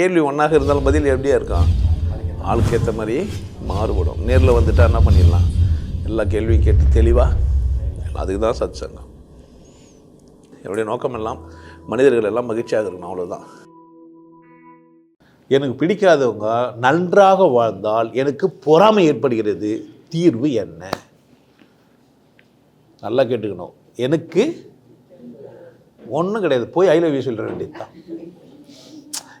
கேள்வி ஒன்றாக இருந்தாலும் பதில் எப்படியா இருக்கும்? ஆளுக்கு ஏற்ற மாதிரி மாறுபடும். நேரில் வந்துட்டால் என்ன பண்ணிடலாம்? எல்லா கேள்வியும் கேட்டு தெளிவாக அதுக்கு தான் சத் சங்கம் என்னுடைய நோக்கம் எல்லாம் மனிதர்கள் எல்லாம் மகிழ்ச்சியாக இருக்கணும் அவ்வளோதான் எனக்கு பிடிக்காதவங்க நன்றாக வாழ்ந்தால் எனக்கு பொறாமை ஏற்படுகிறது. தீர்வு என்ன? நல்லா கேட்டுக்கணும். எனக்கு ஒன்றும் கிடையாது. போய் ஐ லவ் யூ சொல்ல வேண்டியது தான்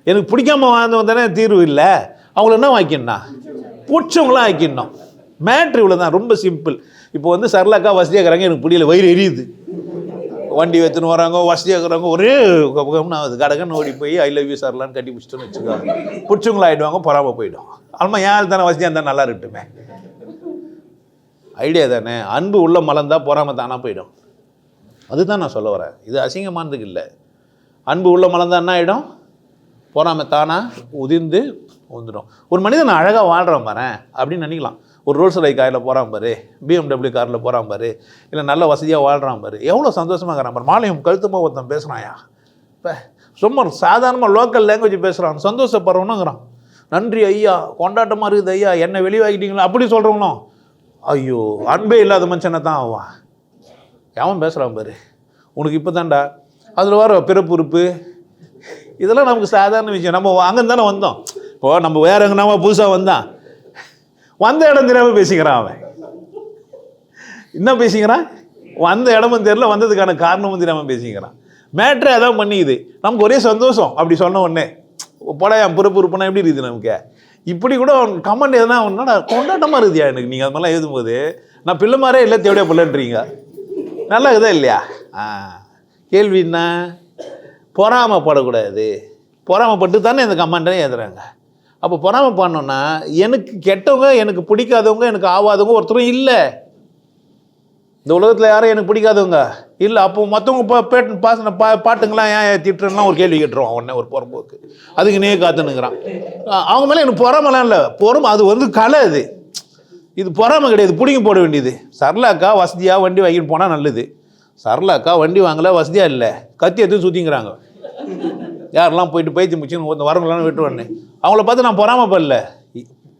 எனக்கு பிடிக்காம வாழ்ந்தவன் தானே தீர்வு இல்லை. அவங்கள என்ன வாக்கிடணா பிடிச்சவங்களாம் ஆக்கிடணும். மேட்ரு இவ்வளோ தான் ரொம்ப சிம்பிள் இப்போ வந்து சரளாக்கா வசதியாக இருக்கிறாங்க எனக்கு பிடிக்கல வயிறு எரியுது. வண்டி வச்சுன்னு வராங்க வசதியாக இருக்கிறாங்க ஒரே கம்னு ஆகுது. கடகன்னு ஓடி போய் ஐ லவ் யூ சரலான்னு கட்டி பிடிச்சிட்டோன்னு வச்சுக்கோங்க. பிடிச்சவங்களா ஆகிடுவாங்க பொறாமல் போயிடும். ஆமாம் ஏன் தானே வசதியாக இருந்தால் நல்லா இருக்கட்டுமே. ஐடியா தானே. அன்பு உள்ள மலர்ந்தா பொறாம தானாக போயிடும். அதுதான் நான் சொல்ல வரேன். இது அசிங்கமானதுக்கு இல்லை. அன்பு உள்ள மலர்ந்தா என்ன ஆகிடும் பொறாம தானாக உதிர்ந்து வந்துடும். ஒரு மனிதன் அழகாக வாழ்கிறான் பாரு அப்படின்னு நினைக்கலாம். ஒரு ரோல்ஸ் ரை காரில் போகிறான் பாரு பிஎம்டபிள்யூ காரில் போகிறான் பாரு இல்லை நல்ல வசதியாக வாழ்கிறான் பாரு எவ்வளோ சந்தோஷமாக இருக்கிறான் பாரு. மாலையும் கழுத்துமாக ஒருத்தன் பேசுகிறாயா இப்போ சும்மா சாதாரணமாக லோக்கல் லாங்குவேஜ் பேசுகிறான் சந்தோஷப்படுறவனுங்கிறான். நன்றி ஐயா கொண்டாட்டமாக இருக்குது ஐயா என்ன வெளிவாகிட்டீங்களா அப்படி சொல்கிறவங்களும் ஐயோ அன்பே இல்லாத மனுஷனை தான் ஆவான் எவன் பேசுகிறான் பாரு? உனக்கு இப்போ தான்டா அதில் வர பிறப்பு உறுப்பு இதெல்லாம் நமக்கு சாதாரண விஷயம். நம்ம அங்கேருந்து தானே வந்தோம். இப்போ நம்ம வேற எங்கன்னா புதுசாக வந்தான் வந்த இடம் தெரியாமல் பேசிக்கிறான் அவன். என்ன பேசிக்கிறான்? வந்த இடமும் தெரியல வந்ததுக்கான காரணமும் தெரியாமல் பேசிக்கிறான். மேட்ரே அதான் பண்ணிக்குது. நமக்கு ஒரே சந்தோஷம் அப்படி சொன்ன உடனே. போடா என் பொறுப்பு உறுப்புனா எப்படி இருக்குது நமக்கு? இப்படி கூட அவன் கமெண்ட் எதுனா ஒன்றா கொண்டாட்டமாக இருக்குதியா எனக்கு? நீங்கள் அது மாதிரிலாம் எழுதும்போது நான் பிள்ளை மாதிரியே இல்லை தேவையா பிள்ளைன்றீங்க. நல்லா இருக்குதா இல்லையா? ஆ. கேள்வி என்ன? பொறாமப்படக்கூடாது. பொறாமப்பட்டு தானே இந்த கமெண்ட்டே ஏதுறாங்க. அப்போ பொறாம பண்ணோன்னா எனக்கு கெட்டவங்க எனக்கு பிடிக்காதவங்க எனக்கு ஆவாதவங்க ஒருத்தரும் இல்லை. இந்த உலகத்தில் யாரும் எனக்கு பிடிக்காதவங்க இல்லை. அப்போ மற்றவங்க பா பேட்டு பாசன பா பாட்டுங்களாம் ஏன் திட்டுறேன்னா ஒரு கேள்வி கேட்டுருவான் உடனே ஒரு பொறம்போக்கு அதுக்கு நீ காத்துனுங்கிறான் அவங்க மேலே எனக்கு பொறாமலாம் இல்லை. பொறுமை அது வந்து கலை அது. இது பொறாமை கிடையாது. பிடிங்கி போட வேண்டியது. சரலாக்கா வசதியாக வண்டி வாங்கிட்டு போனால் நல்லது. சரளாக்கா வண்டி வாங்கல வசதியாக இல்லை. கத்தி எதுவும் சுற்றிங்கிறாங்க யாரெல்லாம் போயிட்டு பயிற்சி முடிச்சுன்னு வரவங்களாம் விட்டுருவானே அவங்கள பார்த்து நான் பொறாமப்படல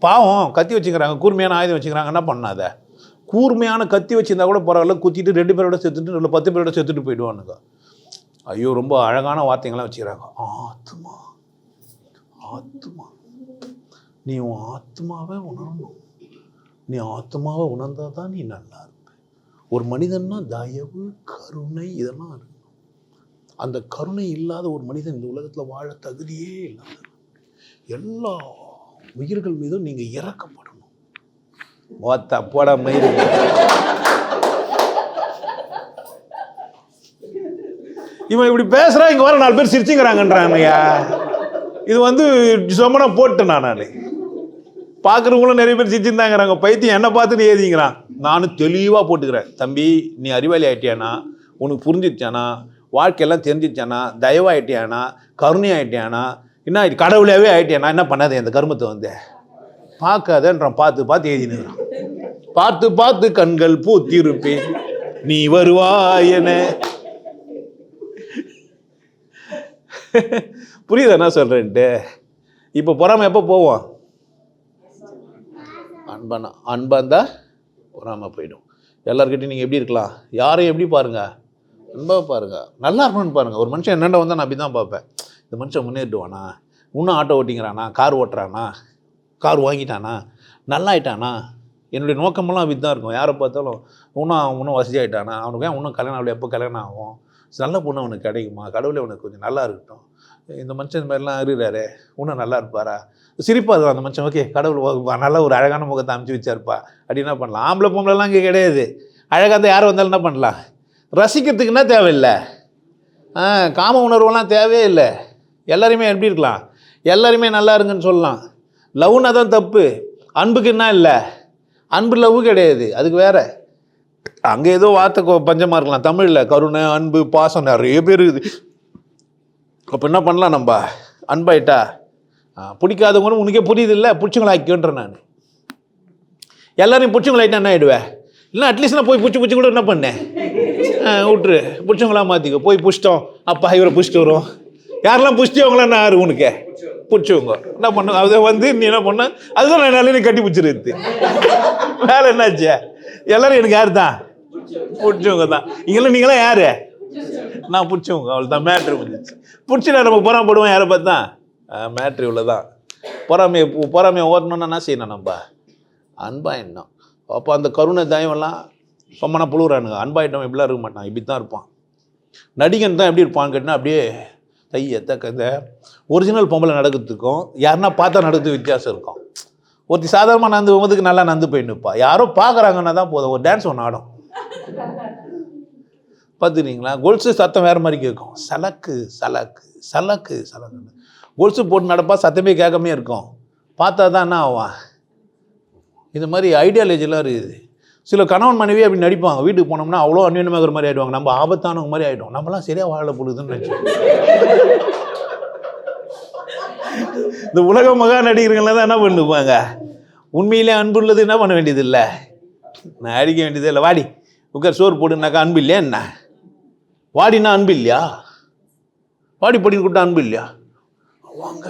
பாவம் கத்தி வச்சுக்கிறாங்க கூர்மையான ஆயுதம் வச்சுக்கிறாங்க என்ன பண்ணாத? கூர்மையான கத்தி வச்சிருந்தா கூட பரவாயில்ல குத்திட்டு ரெண்டு பேரோட செத்துட்டு இல்லை பத்து பேரோட செத்துட்டு போயிடுவானுங்க. ஐயோ ரொம்ப அழகான வார்த்தைங்களாம் வச்சுக்கிறாங்க. ஆத்மா ஆத்மா. நீ உன் ஆத்மாவை உணரணும். நீ ஆத்மாவை உணர்ந்தால் தான் நீ நல்லா ஒரு மனிதன்னா தயவு கருணை இதெல்லாம் இருக்கணும் அந்த கருணை இல்லாத ஒரு மனிதன் இந்த உலகத்தில் வாழ தகுதியே இல்லாத எல்லா உயிர்கள் மீதும் நீங்கள் இறக்கப்படணும். மொத்த போட மயிறு. இவன் இப்படி பேசுகிறான் இங்கே வர நாலு பேர் சிரிச்சுங்கிறாங்கன்றாங்கய்யா இது வந்து சொம்மனா போட்டேன் நான். நான் பார்க்குறவங்களும் நிறைய பேர் சிரிச்சுருந்தாங்கிறாங்க பைத்தியம் என்ன பார்த்துன்னு எழுதிங்கிறான் நானும் தெளிவாக போட்டுக்கிறேன். தம்பி நீ அறிவாளி ஆயிட்டியானா? உனக்கு புரிஞ்சிச்சானா வாழ்க்கையெல்லாம் தெரிஞ்சிச்சானா தயவாயிட்டியானா? கருணை ஆகிட்டியானா என்ன கடவுளாகவே கடவுளாவே என்ன பண்ணாது அந்த கருமத்தை வந்து? பார்க்காதன்றான் பார்த்து பார்த்து எழுதினுறான் பார்த்து பார்த்து கண்கள் பூத்திருப்பேன். நீ வருவாயன. புரியுதா என்ன சொல்கிறேன்ட்டு இப்போ பொறாமல் எப்போ போவோம்? அன்பானா அன்பா இருந்தால் பொறாமல் போயிடும். எல்லாருக்கிட்டையும் நீங்கள் எப்படி இருக்கலாம்? யாரையும் எப்படி பாருங்க? அன்பாக பாருங்க. நல்லா இருக்கணும்னு பாருங்கள் ஒரு மனுஷன் என்னென்ன வந்தால் நான் அப்படி தான் பார்ப்பேன். இந்த மனுஷன் முன்னேறிடுவானா? இன்னும் ஆட்டோ ஓட்டிங்கிறானா கார் ஓட்டுறானா? கார் வாங்கிட்டானா? நல்லா ஆயிட்டானா என்னுடைய நோக்கமெல்லாம் அப்படி தான் இருக்கும். யாரை பார்த்தாலும் இன்னும் அவன் இன்னும் வசதியாயிட்டானா? அவனுக்கு ஏன் இன்னும் கல்யாணம் ஆகல? எப்போ கல்யாணம் ஆகும்? நல்ல பொண்ணு அவனுக்கு கிடைக்குமா? கடவுளே அவனுக்கு கொஞ்சம் நல்லா இருக்கட்டும். இந்த மனுஷன் இந்த மாதிரிலாம் இருக்கிறாரு இன்னும் நல்லா இருப்பாரா? சிரிப்பா இருக்கும் அந்த மனுஷன். ஓகே கடவுள் நல்லா நல்ல ஒரு அழகான முகத்தை அமைச்சு வச்சாருப்பா. அப்படி என்ன பண்ணலாம்? ஆம்பளை பொம்பளைலாம் இங்கே கிடையாது. அழகாக இருந்தால் யார் வந்தாலும் என்ன பண்ணலாம்? ரசிக்கிறதுக்கு என்ன தேவையில்லை? ஆ காம உணர்வெல்லாம் தேவையே இல்லை. எல்லாருமே எப்படி இருக்கலாம்? எல்லாருமே நல்லா இருங்கன்னு சொல்லலாம். லவ்னா தான் தப்பு. அன்புக்கு என்ன இல்லை? அன்பு லவ் கிடையாது. அதுக்கு வேறு. அங்கே ஏதோ வார்த்தை பஞ்சமாக இருக்கலாம். தமிழில் கருணை அன்பு பாசம் நிறைய பேர் இருக்குது. அப்போ என்ன பண்ணலாம் நம்ம? அன்பாயிட்டா? ஆ, பிடிக்காதவங்கன்னு உனக்கே புரியுது இல்லை பிடிச்சவங்களாக்கின்றேன் நான். எல்லாரையும் பிடிச்சவங்களாயிட்டா என்ன ஆகிடுவேன் இல்லை அட்லீஸ்ட் நான் போய் பிடிச்சி பிடிச்சி கூட என்ன பண்ணேன்? விட்டுரு. பிடிச்சவங்களா மாற்றிக்கோ போய் புஷ்டோம் அப்பா இவரை புஷ்ட்டு வரும் யாரெல்லாம் புஷ்டி நான் யார் உனக்கு? பிடிச்சவங்க. என்ன பண்ண அதை வந்து நீ என்ன பண்ண? அதுதான் நான் நல்லா கட்டி பிடிச்சிருக்கு வேலை என்னாச்சு? எல்லாரும் எனக்கு யார் தான் பிடிச்சவங்க தான் இங்கெல்லாம் நீங்களாம் யாரு? நான் பிடிச்சவங்க அவள் தான் மேட்ரு முடிஞ்சிச்சு பிடிச்சினா நம்ம புறம் போடுவோம் யாரை பார்த்தா? மேட்ரு இவ்வளோ தான் பொறாமையை பொறாமையை ஓட்டணும்னா என்ன செய்யணும் நம்ம? அன்பாயிடணும் அப்போ அந்த கருணை தயவெல்லாம் சொம்மனா புழுகிறானுங்க. அன்பாயிட்டம் இப்படிலாம் இருக்க மாட்டான். இப்படி தான் இருப்பான். நடிகன் தான் எப்படி இருப்பான்னு கேட்டால் அப்படியே தைய தக்கந்த ஒரிஜினல் பொம்பளை நடக்கிறதுக்கும் யாருன்னா பார்த்தா நடக்கிறது வித்தியாசம் இருக்கும். ஒருத்தி சாதாரணமாக நந்து போகும்போதுக்கு நல்லா நந்து போய் நிற்பா யாரோ பார்க்குறாங்கன்னா தான் போதும். ஒரு டான்ஸ் ஒன்று ஆடும். பார்த்துக்கிறீங்களா கொல்ஸு சத்தம் வேறு மாதிரி கேட்கும் சலக்கு சலக்கு சலக்கு சலக்கு கொல்ஸு போட்டு நடப்பா சத்தமே கேட்காமே இருக்கும். பார்த்தா தான் என்ன ஆவான்? இந்த மாதிரி ஐடியாலஜிலாம் இருக்குது. சில கணவன் மனைவி அப்படி நடிப்பாங்க. வீட்டுக்கு போனோம்னா அவ்வளோ அந்யோன்யமாகிற மாதிரி ஆகிடுவாங்க நம்ம ஆபத்தானவங்க மாதிரி ஆகிடும் நம்மலாம் சரியாக வாழ போடுதுன்னு நினச்சோம் இந்த உலக மகா நடிகர்கள்லாம் தான் என்ன பண்ணுவாங்க? உண்மையிலே அன்பு உள்ளது என்ன பண்ண வேண்டியது இல்லை நான் அடிக்க வேண்டியது இல்லை வாடி. உட்கார் சோறு போடுனாக்கா அன்பு இல்லையா என்ன? வாடினா அன்பு இல்லையா வாடி படின்னு கூப்பிட்டா அன்பு இல்லையா வாங்க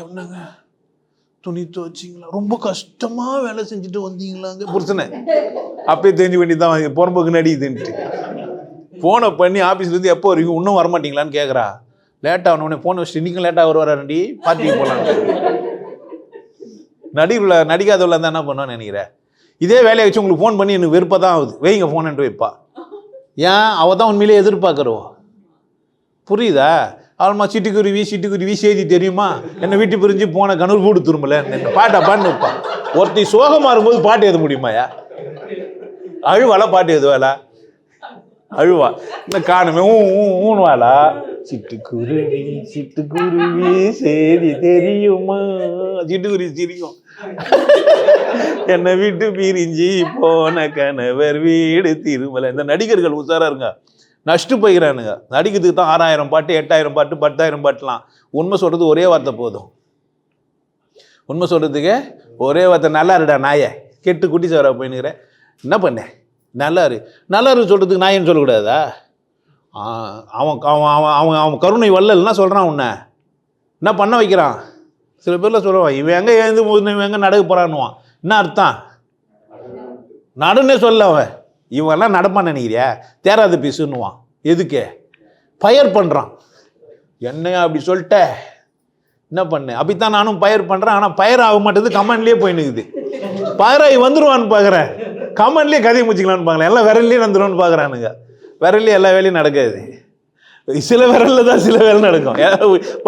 என்னங்க? துணி துவச்சிங்களா? ரொம்ப கஷ்டமாக வேலை செஞ்சுட்டு வந்தீங்களாங்க. புருஷனை அப்பயே தெரிஞ்சு வேண்டி தான் புறம்போக்கு நடிக்குதுன்ட்டு ஃபோனை பண்ணி ஆஃபீஸ்லேருந்து எப்போ வரீங்க இன்னும் வரமாட்டீங்களான்னு கேட்குறா லேட்டாக ஆனவொடனே ஃபோன் வச்சுட்டு இன்றைக்கும் லேட்டாக வருவாராண்டி? பார்ட்டிக்கு போகலாம் நடிகர்ல நடிக்காதவள இருந்தால் என்ன பண்ணுவான்னு நினைக்கிறேன் இதே வேலையை வச்சு உங்களுக்கு ஃபோன் பண்ணி எனக்கு வெறுப்பாக தான் ஆகுது. வைங்க ஃபோன்ட்டு வைப்பா. ஏன்? அவள் தான் உண்மையிலே எதிர்பார்க்குறவோ? புரியுதா? ஆல்மா சிட்டுக்குருவி சிட்டுக்குருவி செய்தி தெரியுமா? என்னை வீட்டு பிரிஞ்சு போன கணவர் போடு திரும்பல. என்ன பாட்டா பாட்டு வைப்பா. ஒருத்தி சோகமாக இருக்கும்போது பாட்டு எழுத முடியுமாயா அழுவாளா பாட்டு எழுதுவாளா? அழுவா. இந்த காணுமே ஊ ஊனுவாளா சிட்டுக்குருவி சிட்டுக்குருவி சரி தெரியுமா? சிட்டுக்குருவி சிரிக்கும். என்னை விட்டு பிரிஞ்சு போன கணவர் வீடு திருமலை. இந்த நடிகர்கள் உஷாரா இருங்க. நஷ்டு போய்கிறானுங்க நடிக்கிறதுக்கு தான் ஆறாயிரம் பாட்டு எட்டாயிரம் பாட்டு பத்தாயிரம் பாட்டுலாம். உண்மை சொல்கிறது ஒரே வார்த்தை போதும். உண்மை சொல்கிறதுக்கு ஒரே வார்த்தை நல்லா இருடா நாயை. கெட்டு குட்டி சவரா போயினுக்குறேன் என்ன பண்ணேன் நல்லாரு. நல்லாரு சொல்கிறதுக்கு நான் சொல்கிறதுக்கு நாயன்னு சொல்லக்கூடாதா அவன் அவன் அவன் அவன் அவன் கருணை வல்லல்னா சொல்கிறான் உன்னை. என்ன பண்ண வைக்கிறான்? சில பேரில் சொல்லுவான் இவன் எங்கே எழுந்து போது இவன் எங்கே நடக்க போகிறான்னுவான் என்ன அர்த்தம்? நடுன்னே சொல்ல அவன். இவங்கெல்லாம் நடப்பான்னு நினைக்கிறியா? தேராத பீஸுன்னுவான் எதுக்கு? பயர் பண்ணுறான் என்னையா அப்படி சொல்லிட்ட? என்ன பண்ணு? அப்படித்தான் நானும் பயிர் பண்ணுறேன் ஆனால் பயிர் ஆக மாட்டேது கமெண்ட்லேயே போயின்னுக்குது நிற்குது பயிராகி பார்க்குறேன் காமன்லேயே கதையை முடிச்சிக்கலான்னு பார்க்கல எல்லாம் விரல்லையே வந்துருவான்னு பார்க்குறானுங்க விரல்லையே எல்லா வேலையும் நடக்காது. சில விரலில் தான் சில வேலை நடக்கும்.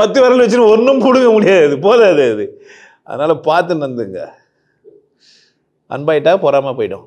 பத்து விரல் வச்சுன்னு ஒன்றும் பிடுங்க முடியாது. போதாது அது. அதனால் பார்த்து நந்துங்க அன்பாயிட்டா பொறாமல் போயிடும்.